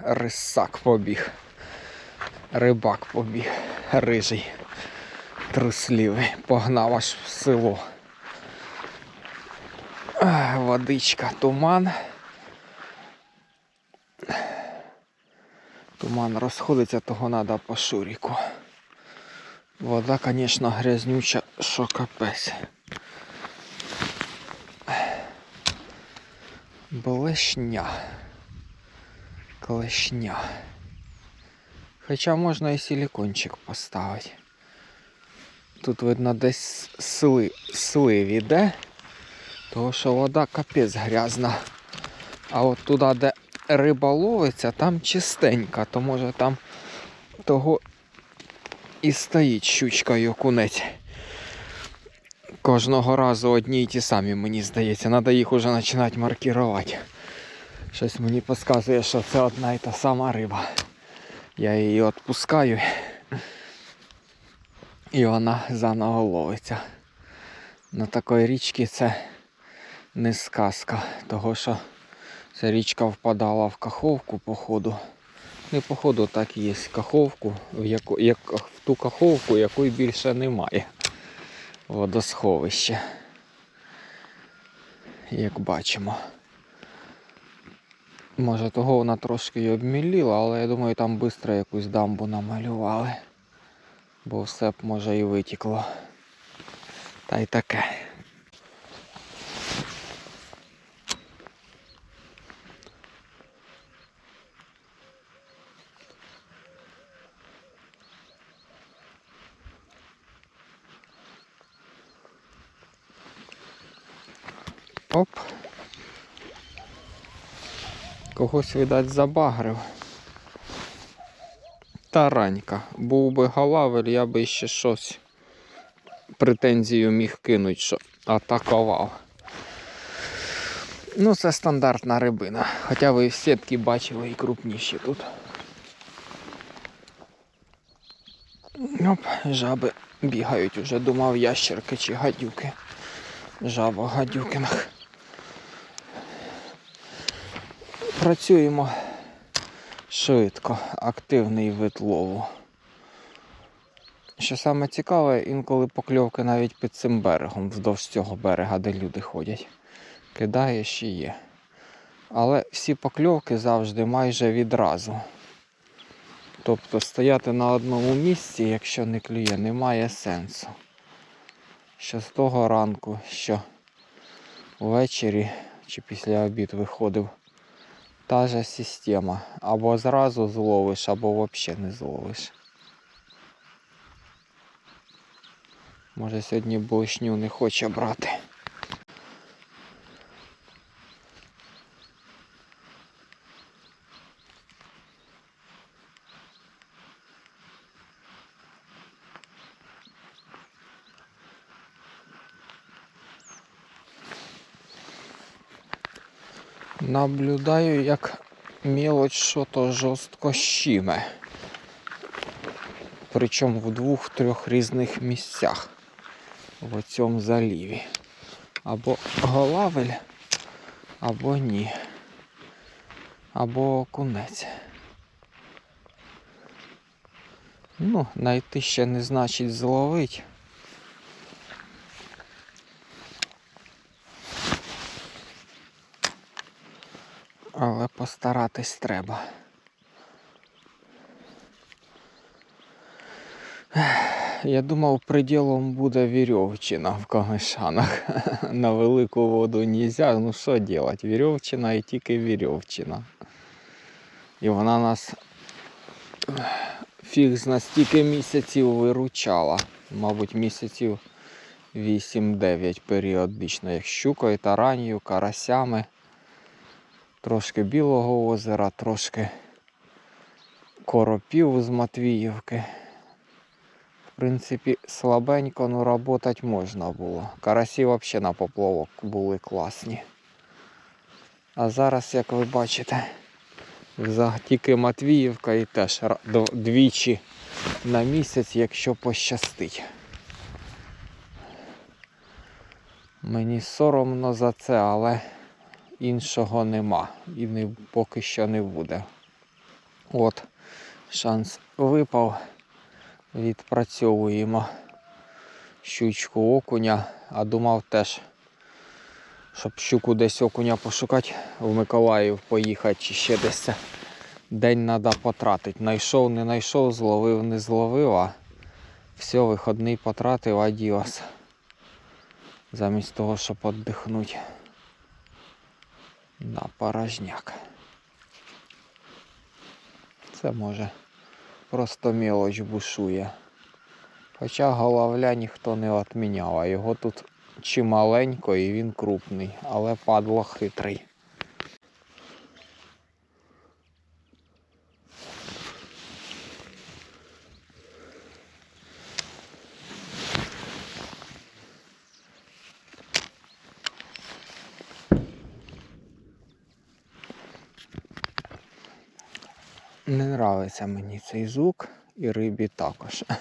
Рисак побіг. Рибак побіг. Рижий. Трусливий. Погнав аж в село. Водичка, туман. Туман розходиться, того треба по шуріку. Вода, звісно, грязнюча, що капець. Блешня. Клешня. Хоча можна і силікончик поставити. Тут видно десь сли, слив іде, тому що вода капець грязна. А от туди, де риба ловиться, там чистенька, то може там того і стоїть щучка і окунець. Кожного разу одні й ті самі, мені здається. Треба їх уже починати маркувати. Щось мені підказує, що це одна і та сама риба. Я її відпускаю. І вона заново ловиться. На такої річці це не сказка, того що ця річка впадала в каховку, походу. Не походу, так і є каховку, в, яку, як, в ту каховку, якої більше немає. Водосховище. Як бачимо. Може того вона трошки й обміліла, але я думаю, там швидко якусь дамбу намалювали. Бо все б може і витікло. Та й таке. Оп. Когось, видать, забагрив. Таранька. Був би галавель, я би ще щось претензію міг кинути, що атакував. Ну, це стандартна рибина. Хоча ви в сітки бачили і крупніші тут. Оп, жаби бігають уже, думав ящерки чи гадюки. Жаба гадюкинах. Працюємо швидко, активний вид лову. Що саме цікаве, інколи покльовки навіть під цим берегом, вздовж цього берега, де люди ходять. Кидаєш і є. Але всі покльовки завжди майже відразу. Тобто стояти на одному місці, якщо не клює, немає сенсу. Що з того ранку, що ввечері чи після обід виходив та же система. Або зразу зловиш, або взагалі не зловиш. Може сьогодні блишню не хоче брати. Наблюдаю, як мелоч що-то жорстко щиме. Причому в двох-трьох різних місцях в цьому заліві. Або голавель, або ні. Або окунець. Ну, знайти ще не значить зловить. Але постаратись треба. Я думав, приділом буде вірьовчина в камешанах. На велику воду нельзя. Ну що робити? Вірьовчина і тільки вірьовчина. І вона нас фіг з стільки місяців виручала. Мабуть, місяців 8-9 періодично, як щукою, таранію, карасями. Трошки білого озера, трошки коропів з Матвіївки. В принципі, слабенько, ну працювати можна було. Карасі взагалі на поплавок були класні. А зараз, як ви бачите, тільки Матвіївка і теж двічі на місяць, якщо пощастить. Мені соромно за це, але іншого нема і не, поки що не буде. От, шанс випав. Відпрацьовуємо щучку окуня, а думав теж, щоб щуку десь окуня пошукати, в Миколаїв поїхати чи ще десь. День треба потратити. Найшов, не знайшов, зловив, не зловив, а все, виходний потратив, адіос. Замість того, щоб віддихнути. На порожняк. Це може просто мілоч бушує. Хоча головля ніхто не відміняв, а його тут чималенько і він крупний, але падло хитрий. Не нравиться мені цей звук і рибі також.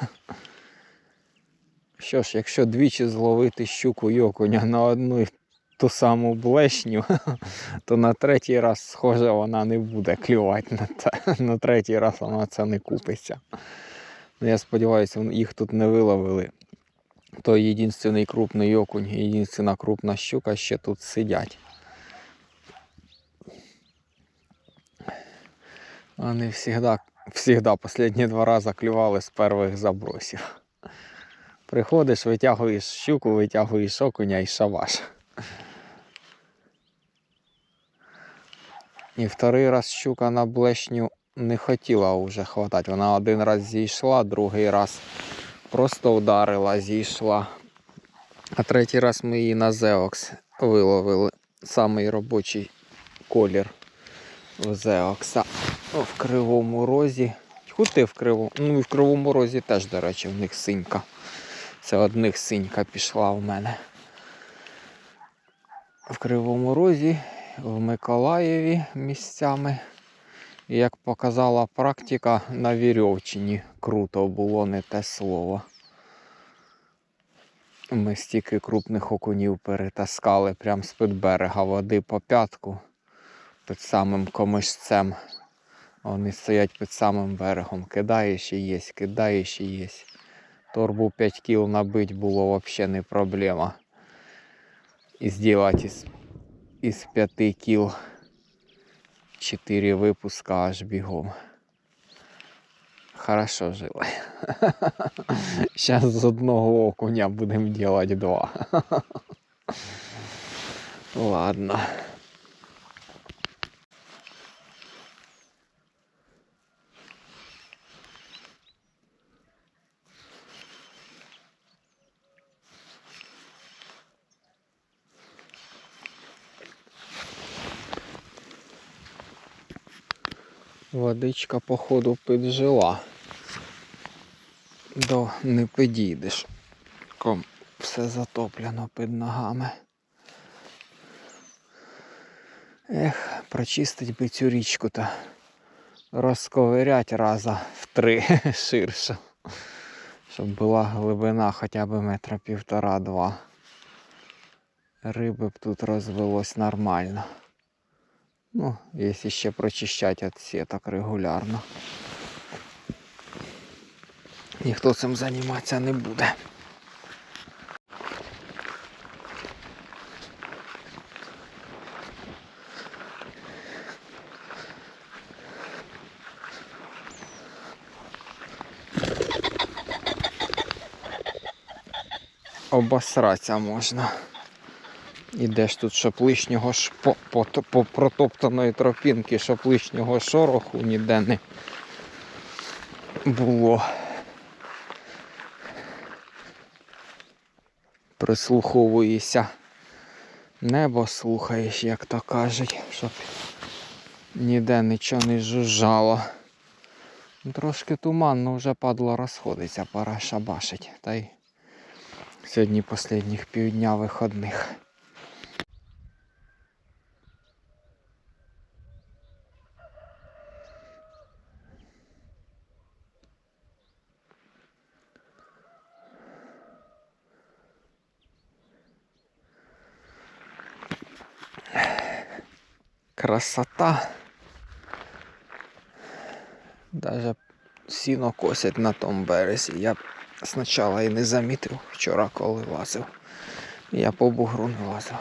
Що ж, якщо двічі зловити щуку і окуня на одну і ту саму блешню, то на третій раз, схоже, вона не буде клювати на те. На третій раз вона це не купиться. Ну, Я сподіваюся, їх тут не виловили. То єдиний крупний окунь, єдина крупна щука ще тут сидять. Вони завжди, завжди останні два рази клювали з перших забросів. Приходиш, витягуєш щуку, витягуєш окуня і шабаш. І вторий раз щука на блешню не хотіла вже хватати. Вона один раз зійшла, другий раз просто вдарила, зійшла. А третій раз ми її на Зеокс виловили. Самий робочий колір в Зеокса. В кривому розі. Хути в кривому. Ну і в кривому розі теж, до речі, в них синька. Це одних синька пішла в мене. В Кривому Розі, в Миколаєві місцями. І як показала практика, на Вірьовчині круто було не те слово. Ми стільки крупних окунів перетаскали прямо з-під берега води по п'ятку під самим комишцем. Вони стоять під самим берегом. Кидаєш і єсть, кидаєш і єсть. Торбу 5 кіл набить було взагалі не проблема. І зробити із, із 5 кіл 4 випуска аж бігом. Хорошо жили. Зараз з одного окуня будемо робити два. Ладно. Водичка, походу, піджила. До не підійдеш. Ком все затоплено під ногами. Ех, прочистить би цю річку та розковирять раза в три ширше. Щоб була глибина хоча б метра півтора-два. Риби б тут розвелось нормально. Ну, если ще прочищать от сеток регулярно. Ніхто цим займатися не буде. Обосратися можна. Ідеш тут, щоб лишнього ж по, по, по протоптаної тропінки, щоб лишнього шороху ніде не було. Прислуховуєшся. Небо слухаєш, як то кажуть, щоб ніде нічого не жужжало. Ну, Трошки туманно вже падло розходиться, пора шабашить. Та й сьогодні останніх півдня виходних. Красота. Даже сіно косять на тому березі. Я спочатку і не замітив вчора, коли лазив. Я по бугру не лазив.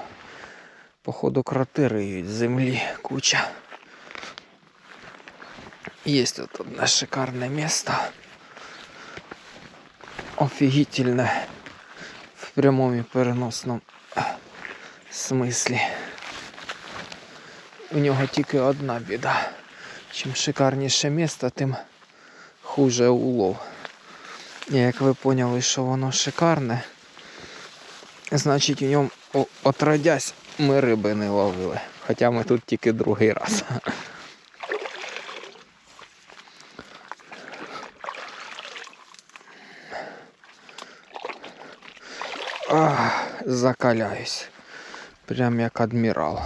Походу кроти риють з землі куча. Є тут одне шикарне місто. Офігітельне в прямому і переносному смислі. У нього тільки одна біда. Чим шикарніше місто, тим хуже улов. І як ви поняли, що воно шикарне, значить у ньому отродясь ми риби не ловили. Хоча ми тут тільки другий раз. Ах, закаляюсь. Прям як адмірал.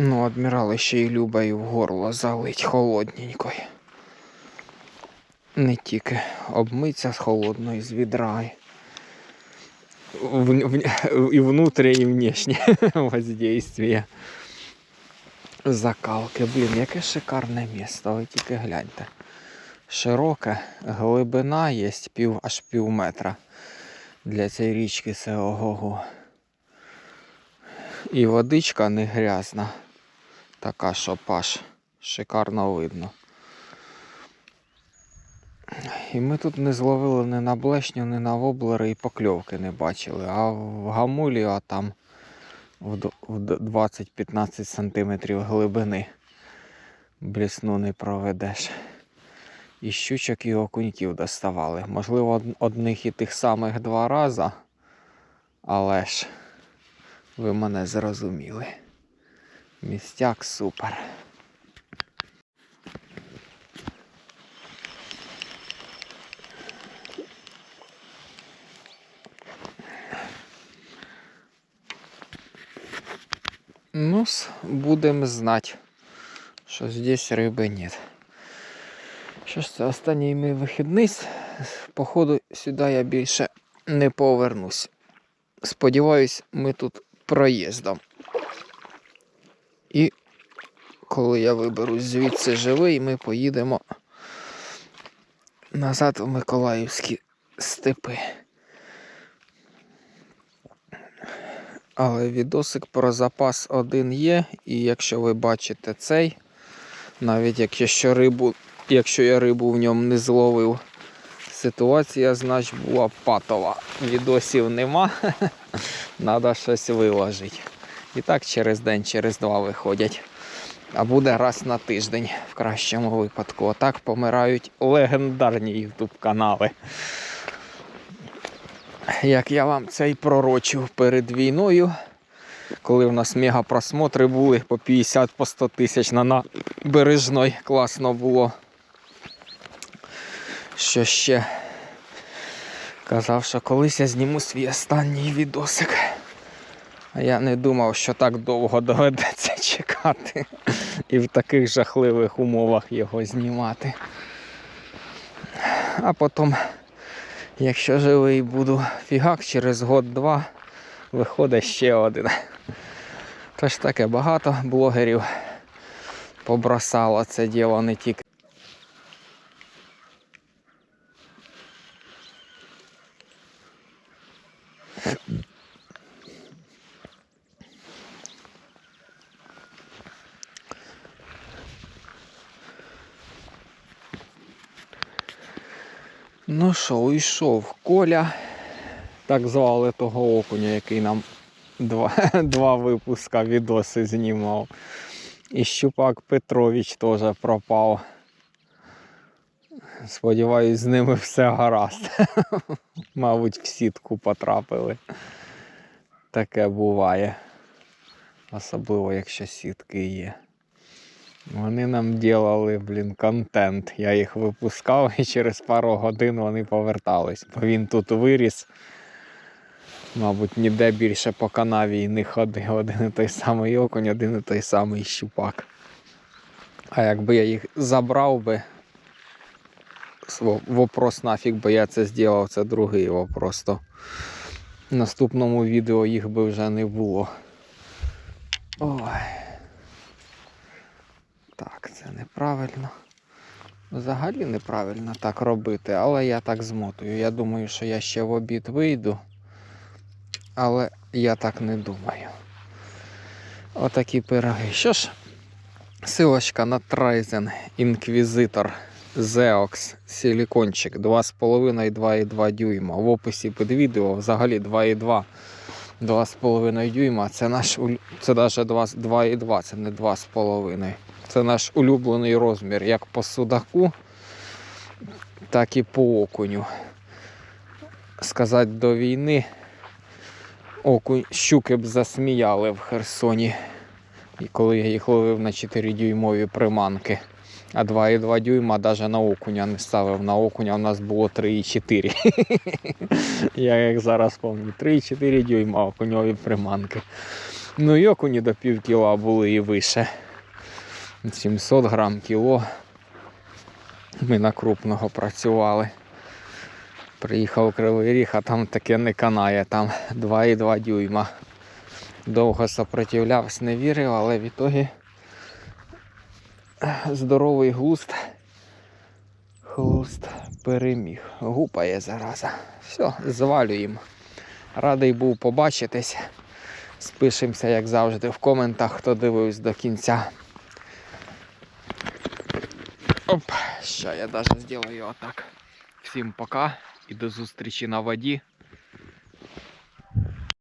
Ну, адмірал ще й любить в горло залить холодненькою. Не тільки обмиться з холодної з відра. і В, в, і внутрі, і внешнє воздействие. Закалки. Блін, яке шикарне місто, ви тільки гляньте. Широке, глибина є пів, аж пів метра. Для цієї річки це ого-го. І водичка не грязна. Така, що паш шикарно видно. І ми тут не зловили ні на блешню, ні на воблери і покльовки не бачили. А в гамулі, а там в д- в д- 20-15 сантиметрів глибини блісну не проведеш. І щучок і окуньків доставали. Можливо, одних і тих самих два рази, але ж ви мене зрозуміли. Містяк супер. Ну, будемо знати, що здесь риби нет. Що ж це останній мій вихідний. Походу, сюди я більше не повернусь. Сподіваюсь, ми тут проїздом. І коли я виберусь звідси живий, ми поїдемо назад в Миколаївські степи. Але відосик про запас один є, і якщо ви бачите цей, навіть якщо рибу, якщо я рибу в ньому не зловив, ситуація, значить, була патова. Відосів нема, треба щось виложити. І так через день, через два виходять. А буде раз на тиждень в кращому випадку. Отак помирають легендарні ютуб канали. Як я вам це й пророчив перед війною, коли в нас мегапросмотри були по 50 по 100 тисяч на набережной, класно було. Що ще казав, що колись я зніму свій останній відосик. Я не думав, що так довго доведеться чекати і в таких жахливих умовах його знімати. А потім, якщо живий буду фігак, через год-два виходить ще один. Тож таке багато блогерів побросало це діло не тільки. Ну що, уйшов Коля. Так звали того окуня, який нам два, два випуска відоси знімав. І Щупак Петрович теж пропав. Сподіваюсь, з ними все гаразд. Мабуть, в сітку потрапили. Таке буває. Особливо, якщо сітки є. Вони нам ділили, блін, контент. Я їх випускав і через пару годин вони повертались. Бо він тут виріс. Мабуть, ніде більше по канаві і не ходив. Один і той самий окунь, один і той самий щупак. А якби я їх забрав би, вопрос нафіг би я це зробив, це другий вопрос. То в наступному відео їх би вже не було. Ой. Так, це неправильно. Взагалі неправильно так робити, але я так змотую. Я думаю, що я ще в обід вийду, але я так не думаю. Отакі пироги. Що ж, силочка на Трайзен Інквізитор Zeox силікончик 2,5-2,2 дюйма. В описі під відео взагалі 2,2. 2,5 дюйма. Це наш це навіть 2,2, це не 2,5. Це наш улюблений розмір як по судаку, так і по окуню. Сказати до війни, окунь щуки б засміяли в Херсоні, і коли я їх ловив на 4 дюймові приманки. А 2,2 дюйма навіть на окуня не ставив. На окуня у нас було 3,4. Я як зараз пам'ятаю, 3,4 дюйма окуньові приманки. Ну і окуні до пів кіла були і вище. 700 грам кіло. Ми на крупного працювали. Приїхав Кривий Ріг, а там таке не канає, там 2,2 дюйма. Довго сопротивлявся, не вірив, але в ітогі здоровий глуст. Хлуст переміг. Гупає зараза. Все, звалюємо. Радий був побачитись. Спишемося, як завжди, в коментах, хто дивився до кінця. Оп, що я даже сделаю отак. Всім пока і до зустрічі на воді.